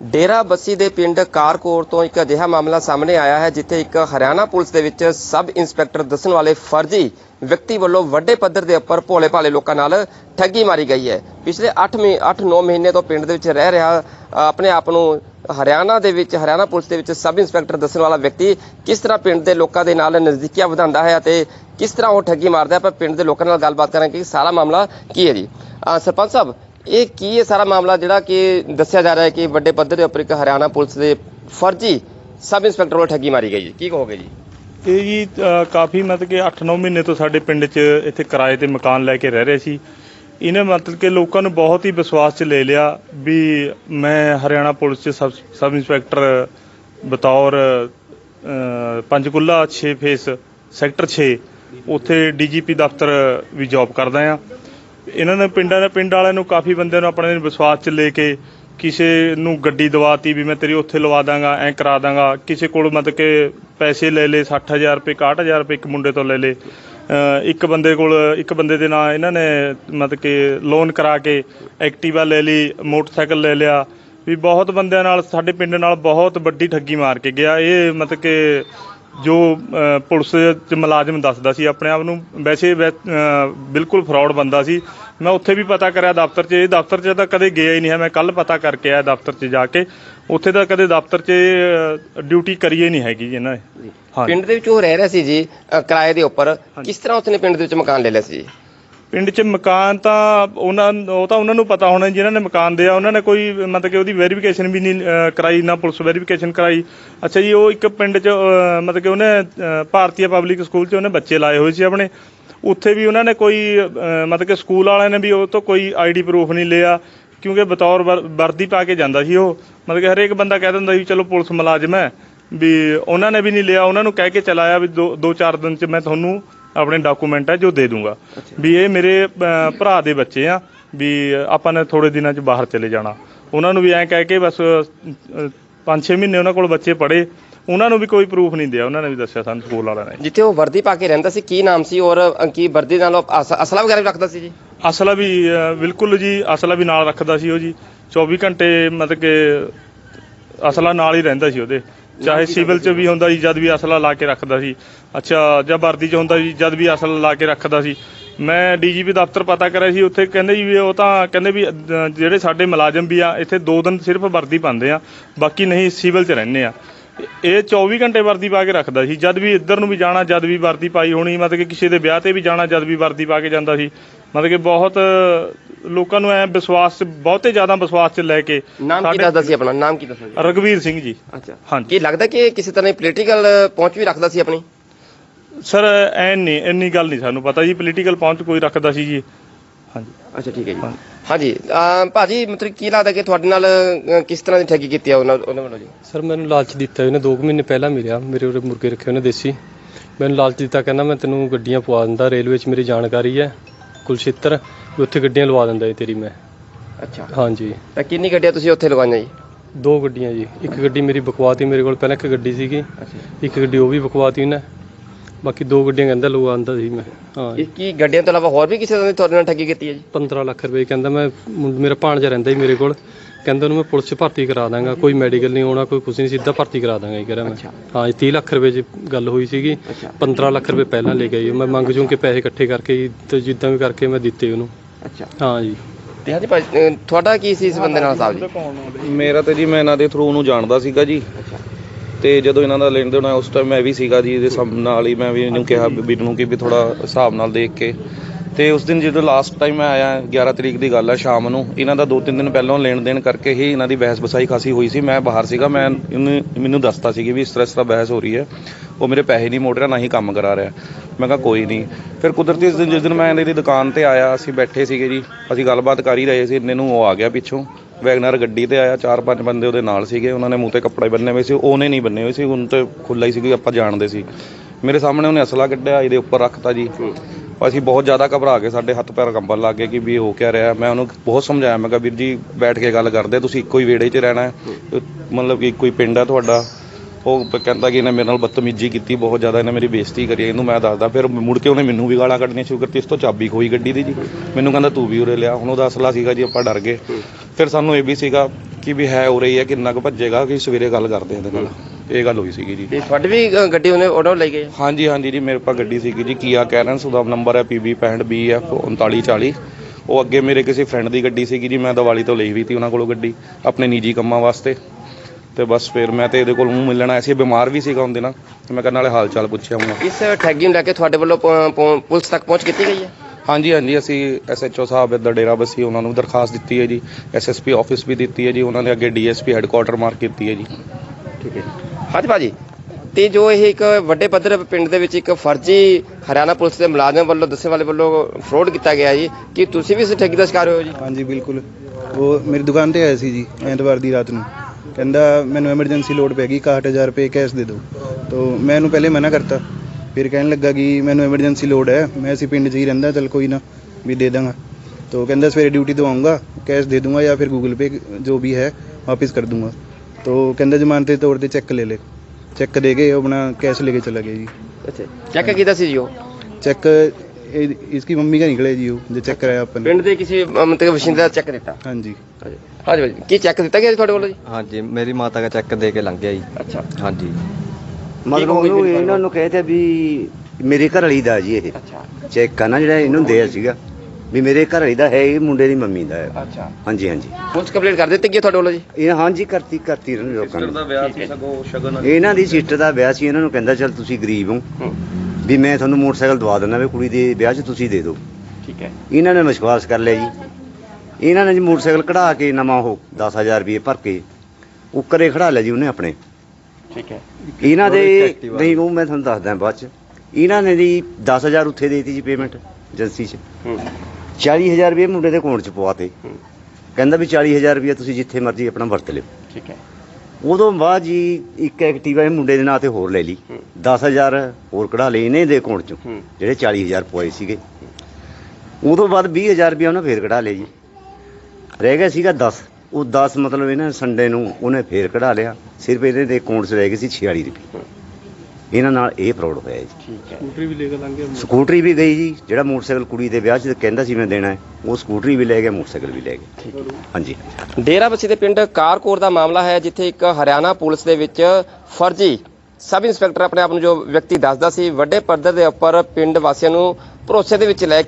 ਡੇਰਾ ਬੱਸੀ ਦੇ ਪਿੰਡ ਕਾਰਕੋਰ ਤੋਂ ਇੱਕ ਅਜਿਹਾ ਮਾਮਲਾ ਸਾਹਮਣੇ ਆਇਆ ਹੈ, ਜਿੱਥੇ ਇੱਕ ਹਰਿਆਣਾ ਪੁਲਿਸ ਦੇ ਵਿੱਚ ਸਬ ਇੰਸਪੈਕਟਰ ਦੱਸਣ ਵਾਲੇ ਫਰਜ਼ੀ ਵਿਅਕਤੀ ਵੱਲੋਂ ਵੱਡੇ ਪੱਧਰ ਦੇ ਉੱਪਰ ਭੋਲੇ ਭਾਲੇ ਲੋਕਾਂ ਨਾਲ ਠੱਗੀ ਮਾਰੀ ਗਈ ਹੈ। ਪਿਛਲੇ 8 ਮਹੀ 8-9 ਮਹੀਨੇ ਤੋਂ ਪਿੰਡ ਦੇ ਵਿੱਚ ਰਹਿ ਰਿਹਾ ਆਪਣੇ ਆਪ ਨੂੰ ਹਰਿਆਣਾ ਦੇ ਵਿੱਚ, ਹਰਿਆਣਾ ਪੁਲਿਸ ਦੇ ਵਿੱਚ ਸਬ ਇੰਸਪੈਕਟਰ ਦੱਸਣ ਵਾਲਾ ਵਿਅਕਤੀ ਕਿਸ ਤਰ੍ਹਾਂ ਪਿੰਡ ਦੇ ਲੋਕਾਂ ਦੇ ਨਾਲ ਨਜ਼ਦੀਕੀਆਂ ਵਧਾਉਂਦਾ ਹੈ ਅਤੇ ਕਿਸ ਤਰ੍ਹਾਂ ਉਹ ਠੱਗੀ ਮਾਰਦਾ ਹੈ, ਆਪਾਂ ਪਿੰਡ ਦੇ ਲੋਕਾਂ ਨਾਲ ਗੱਲਬਾਤ ਕਰਾਂਗੇ ਕਿ ਸਾਰਾ ਮਾਮਲਾ ਕੀ ਹੈ ਜੀ। ਸਰਪੰਚ ਸਾਹਿਬ ਇਹ ਕੀ ਹੈ ਸਾਰਾ ਮਾਮਲਾ ਜਿਹੜਾ ਕਿ ਦੱਸਿਆ ਜਾ ਰਿਹਾ ਹੈ ਕਿ ਵੱਡੇ ਪੱਧਰ ਦੇ ਉੱਪਰ ਇੱਕ ਹਰਿਆਣਾ ਪੁਲਿਸ ਦੇ ਫਰਜ਼ੀ ਸਬ ਇੰਸਪੈਕਟਰ ਵੱਲੋਂ ਠੱਗੀ ਮਾਰੀ ਗਈ ਜੀ। ਕੀ ਕਹੋਗੇ ਜੀ? ਇਹ ਜੀ ਅ, ਕਾਫੀ ਮਤਲਬ ਕਿ 8-9 ਮਹੀਨੇ ਤੋਂ ਸਾਡੇ ਪਿੰਡ 'ਚ ਇੱਥੇ ਕਿਰਾਏ ਤੇ ਮਕਾਨ ਲੈ ਕੇ ਰਹਿ ਰਹੇ ਸੀ। ਇਹਨੇ ਮਤਲਬ ਕਿ ਲੋਕਾਂ ਨੂੰ ਬਹੁਤ ਹੀ ਵਿਸ਼ਵਾਸ 'ਚ ਲੈ ਲਿਆ ਵੀ ਮੈਂ ਹਰਿਆਣਾ ਪੁਲਿਸ 'ਚ ਸਬ ਸਬ ਇੰਸਪੈਕਟਰ ਬਤੌਰ ਅ, ਪੰਚਕੂਲਾ 6 ਫੇਸ ਸੈਕਟਰ 6 ਉੱਥੇ ਡੀਜੀਪੀ ਦਫ਼ਤਰ ਵੀ ਜੌਬ ਕਰਦਾ ਆ ਇਹਨਾਂ ਨੇ ਪਿੰਡਾਂ ਦੇ ਪਿੰਡ ਵਾਲਿਆਂ ਨੂੰ ਕਾਫੀ ਬੰਦਿਆਂ ਨੂੰ ਆਪਣੇ ਵਿਸ਼ਵਾਸ 'ਚ ਲੈ ਕੇ ਕਿਸੇ ਨੂੰ ਗੱਡੀ ਦਵਾਤੀ ਵੀ ਮੈਂ ਤੇਰੀ ਉੱਥੇ ਲਵਾ ਦਾਂਗਾ, ਐਂ ਕਰਾ ਦਾਂਗਾ। ਕਿਸੇ ਕੋਲ ਮਤਲਬ ਕਿ ਪੈਸੇ ਲੈ ਲਏ 60000 ਰੁਪਏ 61000 ਰੁਪਏ ਇੱਕ ਮੁੰਡੇ ਤੋਂ ਲੈ ਲਏ। ਇੱਕ ਬੰਦੇ ਕੋਲ, ਇੱਕ ਬੰਦੇ ਦੇ ਨਾਂ ਇਹਨਾਂ ਨੇ ਮਤਲਬ ਕਿ ਲੋਨ ਕਰਾ ਕੇ ਐਕਟਿਵਾ ਲੈ ਲਈ, ਮੋਟਰਸਾਈਕਲ ਲੈ ਲਿਆ। ਵੀ ਬਹੁਤ ਬੰਦਿਆਂ ਨਾਲ, ਸਾਡੇ ਪਿੰਡ ਨਾਲ ਬਹੁਤ ਵੱਡੀ ਠੱਗੀ ਮਾਰ ਕੇ ਗਿਆ। ਇਹ ਮਤਲਬ ਕਿ ਜੋ ਪੁਲਿਸ ਚ ਮੁਲਾਜ਼ਮ ਦੱਸਦਾ ਸੀ, ਆਪਣੇ ਆਪ ਨੂੰ ਵੈਸੇ ਬਿਲਕੁਲ ਫਰਾਡ ਬੰਦਾ ਸੀ। ਮੈਂ ਉੱਥੇ ਵੀ ਪਤਾ ਕਰਿਆ ਦਫ਼ਤਰ 'ਚ, ਇਹ ਦਫ਼ਤਰ 'ਚ ਤਾਂ ਕਦੇ ਗਿਆ ਹੀ ਨਹੀਂ ਹੈ। ਮੈਂ ਕੱਲ ਪਤਾ ਕਰਕੇ ਆਇਆ ਦਫ਼ਤਰ 'ਚ ਜਾ ਕੇ। ਉੱਥੇ ਤਾਂ ਕਦੇ ਦਫ਼ਤਰ 'ਚ ਡਿਊਟੀ ਕਰੀਏ ਨਹੀਂ ਹੈਗੀ ਜੀ ਇਹਨਾਂ ਨੇ। ਹਾਂ ਪਿੰਡ ਦੇ ਵਿੱਚ ਉਹ ਰਹਿ ਰਿਹਾ ਸੀ ਜੀ ਕਿਰਾਏ ਦੇ ਉੱਪਰ। ਕਿਸ ਤਰ੍ਹਾਂ ਉਸਨੇ ਪਿੰਡ ਦੇ ਵਿੱਚ ਮਕਾਨ ਲੈ ਲਿਆ ਸੀ ਜੀ? ਪਿੰਡ 'ਚ ਮਕਾਨ ਤਾਂ ਉਹਨਾਂ ਉਹ ਤਾਂ ਉਹਨਾਂ ਨੂੰ ਪਤਾ ਹੋਣਾ ਜਿਨ੍ਹਾਂ ਨੇ ਮਕਾਨ ਦਿਆ ਉਹਨਾਂ ਨੇ ਕੋਈ ਮਤਲਬ ਕਿ ਉਹਦੀ ਵੈਰੀਫਿਕੇਸ਼ਨ ਵੀ ਨਹੀਂ ਅਹ, ਕਰਾਈ ਨਾ ਪੁਲਿਸ ਵੈਰੀਫਿਕੇਸ਼ਨ ਕਰਾਈ। ਅੱਛਾ ਜੀ ਉਹ ਇੱਕ ਪਿੰਡ 'ਚ ਅਹ, ਮਤਲਬ ਕਿ ਉਹਨੇ ਅਹ, ਭਾਰਤੀय ਪਬਲਿਕ ਸਕੂਲ 'ਚ ਉਹਨੇ ਬੱਚੇ ਲਾਏ ਹੋਏ ਸੀ ਆਪਣੇ। ਉੱਥੇ ਵੀ ਉਹਨਾਂ ਨੇ ਕੋਈ ਅਹ, ਮਤਲਬ ਕਿ ਸਕੂਲ ਵਾਲਿਆਂ ਨੇ ਵੀ ਉਹ ਤੋਂ ਕੋਈ ਆਈਡੀ ਪ੍ਰੂਫ ਨਹੀਂ ਲਿਆ ਕਿਉਂਕਿ ਬਤੌਰ ਵਰ- ਵਰਦੀ ਪਾ ਕੇ ਜਾਂਦਾ ਸੀ ਉਹ। ਮਤਲਬ ਕਿ ਹਰੇਕ ਬੰਦਾ ਕਹਿ ਦਿੰਦਾ ਸੀ ਚਲੋ ਪੁਲਿਸ ਮੁਲਾਜ਼ਮ ਹੈ ਵੀ ਉਹਨਾਂ ਨੇ ਵੀ ਨਹੀਂ ਲਿਆ ਉਹਨਾਂ ਨੂੰ ਕਹਿ ਕੇ ਚਲਾਇਆ ਵੀ ਦੋ ਦੋ ਚਾਰ ਦਿਨ 'ਚ ਮੈਂ ਤੁਹਾਨੂੰ ਆਪਣੇ ਡਾਕੂਮੈਂਟ ਹੈ ਜੋ ਦੇ ਦੂੰਗਾ। ਵੀ ਇਹ ਮੇਰੇ ਭਰਾ ਦੇ ਬੱਚੇ ਆ ਵੀ ਆਪਾਂ ਨੇ ਥੋੜੇ ਦਿਨਾਂ 'ਚ ਬਾਹਰ ਚਲੇ ਜਾਣਾ। ਉਹਨਾਂ ਨੂੰ ਵੀ ਐਂ ਕਹਿ ਕੇ ਬਸ 5-6 ਮਹੀਨੇ ਉਹਨਾਂ ਕੋਲ ਬੱਚੇ ਪੜੇ ਉਹਨਾਂ ਨੂੰ ਵੀ ਕੋਈ ਪ੍ਰੂਫ ਨਹੀਂ ਦਿਆ ਉਹਨਾਂ ਨੇ ਵੀ ਦੱਸਿਆ ਸਾਨੂੰ ਸਕੂਲ ਵਾਲਿਆਂ ਨੇ। ਜਿੱਥੇ ਉਹ ਵਰਦੀ ਪਾ ਕੇ ਰਹਿੰਦਾ ਸੀ ਕੀ ਨਾਮ ਸੀ? ਔਰ ਅ, ਕੀ ਵਰਦੀ ਨਾਲ ਉਹ ਅਸ- ਅਸਲਾ ਵਗੈਰਾ ਵੀ ਰੱਖਦਾ ਸੀ ਜੀ? ਅਸਲਾ ਵੀ ਬਿਲਕੁਲ ਜੀ ਅਸਲਾ ਵੀ ਨਾਲ ਰੱਖਦਾ ਸੀ ਉਹ ਜੀ। 24 ਘੰਟੇ ਮਤਲਬ ਕਿ ਅਸਲਾ ਨਾਲ ਹੀ ਰਹਿੰਦਾ ਸੀ ਉਹਦੇ। ਚਾਹੇ ਸਿਵਲ 'ਚ ਵੀ ਹੁੰਦਾ ਸੀ ਜਦ ਵੀ ਅਸਲਾ ਲਾ ਕੇ ਰੱਖਦਾ ਸੀ। ਅੱਛਾ ਜਾਂ ਵਰਦੀ 'ਚ ਹੁੰਦਾ ਸੀ ਜਦ ਵੀ ਅਸਲਾ ਲਾ ਕੇ ਰੱਖਦਾ ਸੀ। ਮੈਂ ਡੀਜੀਪੀ ਦਫ਼ਤਰ ਪਤਾ ਕਰਿਆ ਸੀ ਉੱਥੇ ਕਹਿੰਦੇ ਜੀ ਵੀ ਉਹ ਤਾਂ ਕਹਿੰਦੇ ਵੀ ਅਹ, ਜਿਹੜੇ ਸਾਡੇ ਮੁਲਾਜ਼ਮ ਵੀ ਆ ਇੱਥੇ 2 ਦਿਨ ਸਿਰਫ ਵਰਦੀ ਪਾਉਂਦੇ ਆ ਬਾਕੀ ਨਹੀਂ ਸਿਵਲ 'ਚ ਰਹਿੰਦੇ ਆ। ਇਹ 24 ਘੰਟੇ ਵਰਦੀ ਪਾ ਕੇ ਰੱਖਦਾ ਸੀ ਜਦ ਵੀ ਇੱਧਰ ਨੂੰ ਵੀ ਜਾਣਾ ਜਦ ਵੀ ਵਰਦੀ ਪਾਈ ਹੋਣੀ ਮਤਲਬ ਕਿ ਕਿਸੇ ਦੇ ਵਿਆਹ ਤੇ ਵੀ ਜਾਣਾ ਜਦ ਵੀ ਵਰਦੀ ਪਾ ਕੇ ਜਾਂਦਾ ਸੀ। ਮਤਲਬ ਕਿ ਬਹੁਤ ਲੋਕਾਂ ਨੂੰ ਐ ਵਿਸ਼ਵਾਸ 'ਚ ਬਹੁਤੇ ਜ਼ਿਆਦਾ ਵਿਸ਼ਵਾਸ 'ਚ ਲੈ ਕੇ ਨਾਮ ਕੀ ਸਾਡੇ- ਦੱਸਦਾ ਸੀ ਆਪਣਾ? ਨਾਮ ਕੀ ਦੱਸਦਾ ਰਗਵੀਰ ਸਿੰਘ ਜੀ। ਅੱਛਾ। ਹਾਂਜੀ। ਕੀ ਲੱਗਦਾ ਕਿ ਇਹ ਕਿਸੇ ਤਰ੍ਹਾਂ ਪੋਲੀਟੀਕਲ ਪਹੁੰਚ ਵੀ ਰੱਖਦਾ ਸੀ ਆਪਣੀ? ਸਰ ਐ ਨਹੀਂ ਇੰਨੀ ਗੱਲ ਨਹੀਂ ਸਾਨੂੰ ਪਤਾ ਜੀ ਪੋਲੀਟੀਕਲ ਪਹੁੰਚ ਕੋਈ ਰੱਖਦਾ ਸੀ ਜੀ। ਹਾਂਜੀ। ਅੱਛਾ ਠੀਕ ਹੈ ਜੀ। ਹਾਂਜੀ। ਭਾਜੀ ਮਤਲਬ ਕੀ ਲੱਗਦਾ ਕਿ ਤੁਹਾਡੇ ਨਾਲ ਅ, ਕਿਸ ਤਰ੍ਹਾਂ ਦੀ ਠੱਗੀ ਕੀਤੀ ਆ ਉਹਨਾਂ ਉਹਨਾਂ ਵੱਲੋਂ ਜੀ? ਸਰ ਮੈਨੂੰ ਲਾਲਚ ਦਿੱਤਾ ਉਹਨੇ 2 ਮਹੀਨੇ ਪਹਿਲਾਂ ਮਿਲਿਆ ਮੇਰੇ ਉਰੇ ਮੁਰਗੇ ਰੱਖੇ ਉਹਨੇ ਦੇਸੀ। ਮੈਨੂੰ ਲਾਲਚ ਦਿੱਤਾ ਕਹਿੰਦਾ ਮੈਂ ਤੈਨੂੰ ਗੱਡੀਆਂ ਪਵਾ ਦਿੰਦਾ ਰੇਲਵੇ 'ਚ ਮੇਰੀ ਜਾਣਕਾਰੀ ਹੈ ਕੁਲਛਿੱਤਰ ਵੀ ਉੱਥੇ ਗੱਡੀਆਂ ਲਵਾ ਦਿੰਦਾ ਜੀ ਤੇਰੀ ਮੈਂ। ਅੱਛਾ। ਹਾਂਜੀ। ਤਾਂ ਕਿੰਨੀ ਗੱਡੀਆਂ ਤੁਸੀਂ ਉੱਥੇ ਲਗਵਾਈਆਂ ਜੀ? ਦੋ ਗੱਡੀਆਂ ਜੀ। ਇੱਕ ਗੱਡੀ ਮੇਰੀ ਬਕਵਾਤੀ ਮੇਰੇ ਕੋਲ ਪਹਿਲਾਂ ਇੱਕ ਗੱਡੀ ਸੀਗੀ। ਇੱਕ ਗੱਡੀ ਉਹ ਵੀ ਬਕਵਾਤੀ ਉਹਨੇ। ਬਾਕੀ ਦੋ ਗੱਡੀਆਂ ਕਹਿੰਦਾ ਲਗਵਾਉਂਦਾ ਸੀ ਮੈਂ। ਹਾਂ ਇਹ ਕੀ ਗੱਡੀਆਂ ਤੋਂ ਇਲਾਵਾ ਹੋਰ ਵੀ ਕਿਸੇ ਦੀ ਤੁਹਾਡੇ ਨਾਲ ਠੱਗੀ ਕੀਤੀ ਹੈ ਜੀ? 15 ਲੱਖ ਰੁਪਏ ਕਹਿੰਦਾ ਮੈਂ ਮੁੰ- ਮੇਰਾ ਭਾਣਜਾ ਰਹਿੰਦਾ ਸੀ ਮੇਰੇ ਕੋਲ। ਕਹਿੰਦਾ ਉਹਨੂੰ ਮੈਂ ਪੁਲਿਸ 'ਚ ਭਰਤੀ ਕਰਾ ਦਾਂਗਾ ਕੋਈ ਮੈਡੀਕਲ ਨਹੀਂ ਹੋਣਾ ਕੋਈ ਕੁਝ ਨਹੀਂ ਸਿੱਧਾ ਭਰਤੀ ਕਰਾ ਦਾਂਗਾ ਇਹ ਕਹਿੰਦਾ ਮੈਂ। ਅੱਛਾ। ਹਾਂ ਇਹ 30 ਲੱਖ ਰੁਪਏ 'ਚ ਗੱਲ ਹੋਈ ਸੀਗੀ। ਅੱਛਾ। 15 ਲੱਖ ਰੁਪਏ ਪਹਿਲਾਂ ਲੈ ਗਈ ਮੈਂ ਮੰਗ ਜੂ ਕੇ ਪੈਸੇ ਇਕੱਠੇ ਕਰਕੇ ਜੀ, ਤੇ ਜਿੱਦਾਂ ਵੀ ਕਰਕੇ ਮੈਂ ਦਿੱਤੇ ਉਹਨੂੰ। ਅੱਛਾ। ਹਾਂ ਜੀ। ਤੇ ਹਾਂਜੀ ਭਾਜੀ ਅ, ਤੁਹਾਡਾ ਕੀ ਸੀ ਇਸ ਬੰਦੇ ਨਾਲ ਸਾਹਿਬ ਜੀ? ਮੇਰਾ ਤੇ ਜੀ ਮੈਂ ਇਹਨਾਂ ਦੇ ਥਰੂ ਨੂੰ ਜਾਣਦਾ ਸੀਗਾ ਜੀ। ਅੱਛਾ। ਤੇ ਜਦੋਂ ਇਹਨਾਂ ਦਾ ਲੈਣ ਦੇਣ ਹੋਇਆ ਉਸ ਟਾਈਮ ਮੈਂ ਵੀ ਸੀਗਾ ਜੀ ਇਹਦੇ ਸਭ ਨਾਲ ਹੀ ਮੈਂ ਵੀ ਇਹਨੂੰ ਕਿਹਾ ਵੀ ਨੂੰ ਕਿ ਵੀ ਥੋੜਾ ਹਿਸਾਬ ਨਾਲ ਦੇਖ ਕੇ। ਤੇ ਉਸ ਦਿਨ ਜਦੋਂ ਲਾਸਟ ਟਾਈਮ ਮੈਂ ਆਇਆ 11 ਤਰੀਕ ਦੀ ਗੱਲ ਹੈ ਸ਼ਾਮ ਨੂੰ ਇਹਨਾਂ ਦਾ 2-3 ਦਿਨ ਪਹਿਲਾਂ ਲੈਣ ਦੇਣ ਕਰਕੇ ਹੀ ਇਹਨਾਂ ਦੀ ਬਹਿਸ ਬਸਾਈ ਖਾਸੀ ਹੋਈ ਸੀ। ਮੈਂ ਬਾਹਰ ਸੀਗਾ ਮੈਂ ਇਹਨੂੰ ਮੈਨੂੰ ਦੱਸਤਾ ਸੀ ਕਿ ਵੀ ਇਸ ਤਰ੍ਹਾਂ ਇਸ ਤਰ੍ਹਾਂ ਬਹਿਸ ਹੋ ਰਹੀ ਹੈ। ਉਹ ਮੇਰੇ ਪੈਸੇ ਨਹੀਂ ਮੋੜ ਰਿਹਾ ਨਾ ਹੀ ਕੰਮ ਕਰਾ ਰਿਹਾ। ਮੈਂ ਕਿਹਾ ਕੋਈ ਨਹੀਂ। ਫਿਰ ਕੁਦਰਤੀ ਉਸ ਦਿਨ, ਜਿਸ ਦਿਨ ਮੈਂ ਇਹਨਾਂ ਦੀ ਦੁਕਾਨ ਤੇ ਆਇਆ, ਅਸੀਂ ਬੈਠੇ ਸੀਗੇ ਜੀ। ਅਸੀਂ ਗੱਲਬਾਤ ਕਰ ਹੀ ਰਹੇ ਸੀ, ਇੰਨੇ ਨੂੰ ਉਹ ਆ ਗਿਆ ਪਿੱਛੋਂ। ਵੈਗਨਰ ਗੱਡੀ ਤੇ ਆਇਆ, ਚਾਰ ਪੰਜ ਬੰਦੇ ਉਹਦੇ ਨਾਲ ਸੀਗੇ। ਉਹਨਾਂ ਨੇ ਮੂੰਹ ਤੇ ਕੱਪੜੇ ਬੰਨੇ ਹੋਏ ਸੀ, ਉਹਨੇ ਨਹੀਂ ਬੰਨੇ ਹੋਏ ਸੀ ਉਹਨੂੰ ਤੇ ਖੁੱਲਾ ਹੀ ਸੀ ਕਿ ਆਪਾਂ ਜਾਣਦੇ ਸੀ। ਮੇਰੇ ਸਾਹਮਣੇ ਉਹਨੇ ਅਸਲਾ ਕੱਢਿਆ, ਇਹਦੇ ਉੱਪਰ ਰੱਖਤਾ ਜੀ। ਅਸੀਂ ਬਹੁਤ ਜ਼ਿਆਦਾ ਘਬਰਾ ਕੇ ਸਾਡੇ ਹੱਥ ਪੈਰ ਕੰਬਣ ਲੱਗ ਗਏ ਕਿ ਵੀ ਇਹ ਹੋ ਕਿਆ ਰਿਹਾ। ਮੈਂ ਉਹਨੂੰ ਬਹੁਤ ਸਮਝਾਇਆ, ਮੈਂ ਕਿਹਾ, ਵੀਰ ਜੀ, ਬੈਠ ਕੇ ਗੱਲ ਕਰਦੇ, ਤੁਸੀਂ ਇੱਕੋ ਹੀ ਵਿਹੜੇ 'ਚ ਰਹਿਣਾ ਹੈ। ਮਤਲਬ ਕਿ ਇੱਕੋ ਹੀ ਪਿੰਡ ਆ ਤੁਹਾਡਾ। ਉਹ ਕਹਿੰਦਾ ਕਿ ਇਹਨੇ ਮੇਰੇ ਨਾਲ ਬਦਤਮੀਜ਼ੀ ਕੀਤੀ ਬਹੁਤ ਜ਼ਿਆਦਾ ਇਹਨੇ ਮੇਰੀ ਬੇਇੱਜ਼ਤੀ ਕਰੀ ਇਹਨੂੰ ਮੈਂ ਦੱਸਦਾ। ਫਿਰ ਮੁੜ ਕੇ ਉਹਨੇ ਮੈਨੂੰ ਵੀ ਗਾਲਾਂ ਕੱਢਣੀਆਂ ਸ਼ੁਰੂ ਕਰਤੀ ਇਸ ਤੋਂ ਚਾਬੀ ਖੋਈ ਗੱਡੀ ਦੀ ਜੀ। ਮੈਨੂੰ ਕਹਿੰਦਾ ਤੂੰ ਵੀ ਉਰੇ ਲਿਆ। ਹੁਣ ਉਹਦਾ ਅਸਲਾ ਸੀਗਾ ਜੀ ਆਪਾਂ ਡਰ ਗਏ। ਫਿਰ ਸਾਨੂੰ ਇਹ ਵੀ ਸੀਗਾ ਕਿ ਵੀ ਹੈ ਹੋ ਰਹੀ ਹੈ ਕਿੰਨਾ ਕੁ ਭੱਜੇਗਾ ਕਿ ਸਵੇਰੇ ਗੱਲ ਕਰਦੇ ਹਾਂ ਇਹਦੇ ਨਾਲ। ਇਹ ਗੱਲ ਹੋਈ ਸੀਗੀ ਜੀ। ਤੇ ਤੁਹਾਡੀ ਵੀ ਅ, ਗੱਡੀ ਉਹਨੇ ਆਟੋ ਲਈ ਗਏ? ਹਾਂਜੀ ਹਾਂਜੀ ਜੀ ਮੇਰੇ ਪਾ ਗੱਡੀ ਸੀਗੀ ਜੀ ਕੀਆ ਕੈਰਨਸ ਉਹਦਾ ਨੰਬਰ ਹੈ PB 65BF 3940 ਉਹ ਅੱਗੇ ਮੇਰੇ ਕਿਸੇ ਫਰੈਂਡ ਦੀ ਗੱਡੀ ਸੀਗੀ ਜੀ ਮੈਂ ਦੀਵਾਲੀ ਤੋਂ ਲਈ ਵੀ ਤੀ ਉਹਨਾਂ ਕੋਲੋਂ ਗੱਡੀ ਆਪਣੇ ਨਿੱਜੀ ਕੰਮਾਂ ਵਾਸਤੇ। ਤੇ ਬਸ ਫਿਰ ਮੈਂ ਤੇ ਇਹਦੇ ਕੋਲ ਮੂੰਹ ਮਿਲਣ ਆਇਆ ਸੀ ਬਿਮਾਰ ਵੀ ਸੀਗਾ ਉਹਦੇ ਨਾਲ ਤੇ ਮੈਂ ਕਰਨ ਨਾਲੇ ਹਾਲ ਚਾਲ ਪੁੱਛਿਆ ਹੁਣ। ਇਸ ਠੱਗੀ ਨੂੰ ਲੈ ਕੇ ਤੁਹਾਡੇ ਵੱਲੋਂ ਪ- ਪ- ਪੁਲਿਸ ਤੱਕ ਪਹੁੰਚ ਕੀਤੀ ਗਈ ਹੈ? ਹਾਂਜੀ ਹਾਂਜੀ ਅਸੀਂ ਐਸਐਚਓ ਸਾਹਿਬ ਇੱਧਰ ਡੇਰਾ ਬਸੀ ਉਹਨਾਂ ਨੂੰ ਦਰਖਾਸਤ ਦਿੱਤੀ ਹੈ ਜੀ ਐਸਐਸਪੀ ਆਫਿਸ ਵੀ ਦਿੱਤੀ ਹੈ ਜੀ ਉਹਨਾਂ ਨੇ ਅੱਗੇ ਡੀਐਸਪੀ ਹੈੱਡਕੁਆਟਰ ਮਾਰਕ ਕੀਤੀ ਹੈ ਜੀ। ਠੀਕ ਹੈ। ਹਾਂਜੀ ਭਾਜੀ ਤੇ ਜੋ ਇਹ ਇੱਕ ਵੱਡੇ ਪੱਧਰ ਪਿੰਡ ਦੇ ਵਿੱਚ ਇੱਕ ਫਰਜ਼ੀ ਹਰਿਆਣਾ ਪੁਲਿਸ ਦੇ ਮੁਲਾਜ਼ਮ ਵੱਲੋਂ ਦੱਸੇ ਵਾਲੇ ਵੱਲੋਂ ਫਰੋਡ ਕੀਤਾ ਗਿਆ ਜੀ ਕਿ ਤੁਸੀਂ ਵੀ ਇਸ ਠੱਗੀ ਦਾ ਸ਼ਿਕਾਰ ਹੋਏ ਹੋ ਜੀ? ਹਾਂਜੀ ਬਿਲਕੁਲ। ਉਹ ਮੇਰੀ ਦੁਕਾਨ ਤੇ ਆਇਆ ਸੀ ਜੀ ਐਤਵਾਰ ਦੀ ਰਾਤ ਨੂੰ। ਕਹਿੰਦਾ ਮੈਨੂੰ ਐਮਰਜੈਂਸੀ ਲੋਡ ਪੈ ਗਈ 61000 ਰੁਪਏ ਕੈਸ਼ ਦੇ ਦਿਓ। ਤੋ ਮੈਂ ਇਹਨੂੰ ਪਹਿਲੇ ਮਨਾ ਕਰਤਾ। ਫਿਰ ਕਹਿਣ ਲੱਗਾ ਕਿ ਮੈਨੂੰ ਐਮਰਜੈਂਸੀ ਲੋਡ ਹੈ ਮੈਂ ਅਸੀਂ ਪਿੰਡ 'ਚ ਹੀ ਰਹਿੰਦਾ ਚਲ ਕੋਈ ਨਾ ਵੀ ਦੇ ਦਾਂਗਾ। ਤੋ ਕਹਿੰਦਾ ਸਵੇਰੇ ਡਿਊਟੀ ਤੋਂ ਆਉਂਗਾ ਕੈਸ਼ ਦੇ ਦੂੰਗਾ ਜਾਂ ਫਿਰ ਗੂਗਲ ਪੇ ਜੋ ਵੀ ਹੈ ਵਾਪਿਸ ਕਰ ਦੂੰਗਾ। ਤੋ ਕਹਿੰਦਾ ਜ਼ਮਾਨਤ ਦੇ ਤੌਰ ਤੇ ਚੈੱਕ ਲੈ ਲੈ। ਚੈੱਕ ਦੇ ਕੇ ਉਹ ਆਪਣਾ ਕੈਸ਼ ਲੈ ਕੇ ਚਲਾ ਗਿਆ ਜੀ। ਅੱਛਾ ਚੈੱਕ ਕੀਤਾ ਸੀ ਜੀ ਉਹ? चेक ए- इसकी मम्मी का निकले जी वो जो चेक कराया अपन ने ਪਿੰਡ ਦੇ ਕਿਸੇ ਅ, ਮਤਲਬ ਵਸਿੰਦੇ ਦਾ ਚੈੱਕ ਦਿੱਤਾ हाँ जी ਹਾਂਜੀ ਹਾਂਜੀ ਭਾਜੀ ਕੀ ਚੈੱਕ ਦਿੱਤਾ ਗਿਆ ਜੀ ਤੁਹਾਡੇ ਵੱਲੋਂ ਜੀ ਹਾਂਜੀ ਮੇਰੀ ਮਾਤਾ ਦਾ ਚੈੱਕ ਦੇ ਕੇ ਲੰਘ ਗਿਆ ਜੀ ਅੱਛਾ ਹਾਂਜੀ ਮਤਲਬ ਕਹੋਗੇ ਉਹਨੂੰ ਫਿਰ ਇਹਨਾਂ ਨੂੰ ਕਹੇ ਵੀ ਮੇਰੇ ਘਰ ਵਾਲੀ ਦਾ ਜੀ ਇਹ ਅੱਛਾ ਚੈੱਕ ਆ ਨਾ ਜਿਹੜਾ ਇਹਨੂੰ ਦਿਆ ਸੀਗਾ ਵੀ ਮੇਰੇ ਘਰ ਵਾਲੀ ਦਾ ਹੈ ਇਹ ਮੁੰਡੇ ਦੀ ਮੰਮੀ ਦਾ ਹੈ ਅੱਛਾ ਹਾਂਜੀ ਹਾਂਜੀ ਪੁਲਿਸ ਕੰਪਲੇਂਟ ਕਰ ਦਿੱਤੀ ਗਈ ਤੁਹਾਡੇ ਵੱਲੋਂ ਜੀ ਇਹ ਹਾਂਜੀ ਕਰਤੀ ਕਰਤੀ ਇਹਨਾਂ ਨੇ ਲੋਕਾਂ ਨੇ ਵਿਆਹ ਸੀ ਸਗੋਂ ਸ਼ਗਨ ਇਹਨਾਂ ਦੀ ਸਿਸਟਰ ਦਾ ਵਿਆਹ ਸੀ ਇਹਨਾਂ ਨੂੰ ਕਹਿੰਦਾ ਚਲ ਤੁਸੀਂ ਗਰੀਬ ਹੋ ਹੂੰ, ਵੀ ਮੈਂ ਤੁਹਾਨੂੰ ਮੋਟਰਸਾਈਕਲ ਦਵਾ ਦਿੰਦਾ ਵੀ ਕੁੜੀ ਦੇ ਵਿਆਹ 'ਚ ਤੁਸੀਂ ਦੇ ਦਿਓ। ਠੀਕ ਹੈ। ਇਹਨਾਂ ਨੇ ਵਿਸ਼ਵਾਸ ਕਰ ਲਿਆ ਜੀ। ਇਹਨਾਂ ਨੇ ਜੀ ਮੋਟਰਸਾਈਕਲ ਕਢਾ ਕੇ ਨਵਾਂ ਉਹ 10000 ਰੁਪਏ ਭਰ ਕੇ ਉਹ ਘਰੇ ਖੜਾ ਲਿਆ ਜੀ ਉਹਨੇ ਆਪਣੇ। ਠੀਕ ਹੈ। ਇਹਨਾਂ ਦੇ। ਨਹੀਂ ਉਹ ਮੈਂ ਤੁਹਾਨੂੰ ਦੱਸਦਾ ਬਾਅਦ ਚ। ਇਹਨਾਂ ਨੇ ਜੀ 10000 ਉੱਥੇ ਦੇਤੀ ਜੀ ਪੇਮੈਂਟ ਏਜੰਸੀ 'ਚ। ਹੂੰ। 40000 ਰੁਪਏ ਮੁੰਡੇ ਦੇ ਅਕਾਊਂਟ 'ਚ ਪਵਾਤੇ ਹੂੰ, ਕਹਿੰਦਾ ਵੀ 40000 ਰੁਪਏ ਤੁਸੀਂ ਜਿੱਥੇ ਮਰਜ਼ੀ ਆਪਣਾ ਵਰਤ ਲਿਓ। ਠੀਕ ਹੈ। ਉਦੋਂ ਬਾਅਦ ਜੀ ਇੱਕ ਐਕਟਿਵਾ ਇਹ ਮੁੰਡੇ ਦੇ ਨਾਂ ਤੇ ਹੋਰ ਲੈ ਲਈ। ਹੂੰ। 10000 ਹੋਰ ਕਢਾ ਲਏ ਇਹਨੇ ਦੇ ਅਕਾਊਂਟ 'ਚੋਂ ਜਿਹੜੇ 40000 ਪਵਾਏ ਸੀਗੇ। ਉਦੋਂ ਬਾਅਦ 20000 ਰੁਪਏ ਉਹਨੇ ਫੇਰ ਕਢਾ ਲਏ ਜੀ। ਰਹਿ ਗਿਆ ਸੀਗਾ 10 ਉਹ 10 ਮਤਲਬ ਇਹਨਾਂ ਸੰਡੇ ਨੂੰ ਉਹਨੇ ਫੇਰ ਕਢਾ ਲਿਆ। ਸਿਰਫ ਇਹਦੇ ਦੇ ਅਕਾਊਂਟ 'ਚ ਰਹਿ ਗਏ ਸੀ 46 ਰੁਪਏ। ਇਹਨਾਂ ਨਾਲ ਇਹ ਫਰਾਡ ਹੋਇਆ ਜੀ। ਠੀਕ ਹੈ। ਸਕੂਟਰੀ ਵੀ ਲੈ ਕੇ ਲੰਘ ਗਿਆ ਸਕੂਟਰੀ ਵੀ ਗਈ ਜੀ। ਜਿਹੜਾ ਮੋਟਰਸਾਈਕਲ ਕੁੜੀ ਦੇ ਵਿਆਹ 'ਚ ਕਹਿੰਦਾ ਸੀ ਮੈਂ ਦੇਣਾ ਹੈ ਉਹ ਸਕੂਟਰੀ ਵੀ ਲੈ ਗਿਆ ਮੋਟਰਸਾਈਕਲ ਵੀ ਲੈ ਗਿਆ। ਹਾਂਜੀ। ਡੇਰਾਬੱਸੀ ਦੇ ਪਿੰਡ ਕਾਰਕੋਰ ਦਾ ਮਾਮਲਾ ਹੈ ਜਿੱਥੇ ਇੱਕ ਹਰਿਆਣਾ ਪੁਲਿਸ ਦੇ ਵਿੱਚ ਫਰਜ਼ੀ ਸਬ ਇੰਸਪੈਕਟਰ ਆਪਣੇ ਆਪ ਨੂੰ ਜੋ ਵਿਅਕਤੀ ਦੱਸਦਾ ਸੀ ਵੱਡੇ ਪੱਧਰ ਦੇ ਉੱਪਰ ਪਿੰਡ ਵਾਸੀਆਂ ਨੂੰ ਭਰੋਸੇ ਦੇ ਵਿੱਚ ਲੈ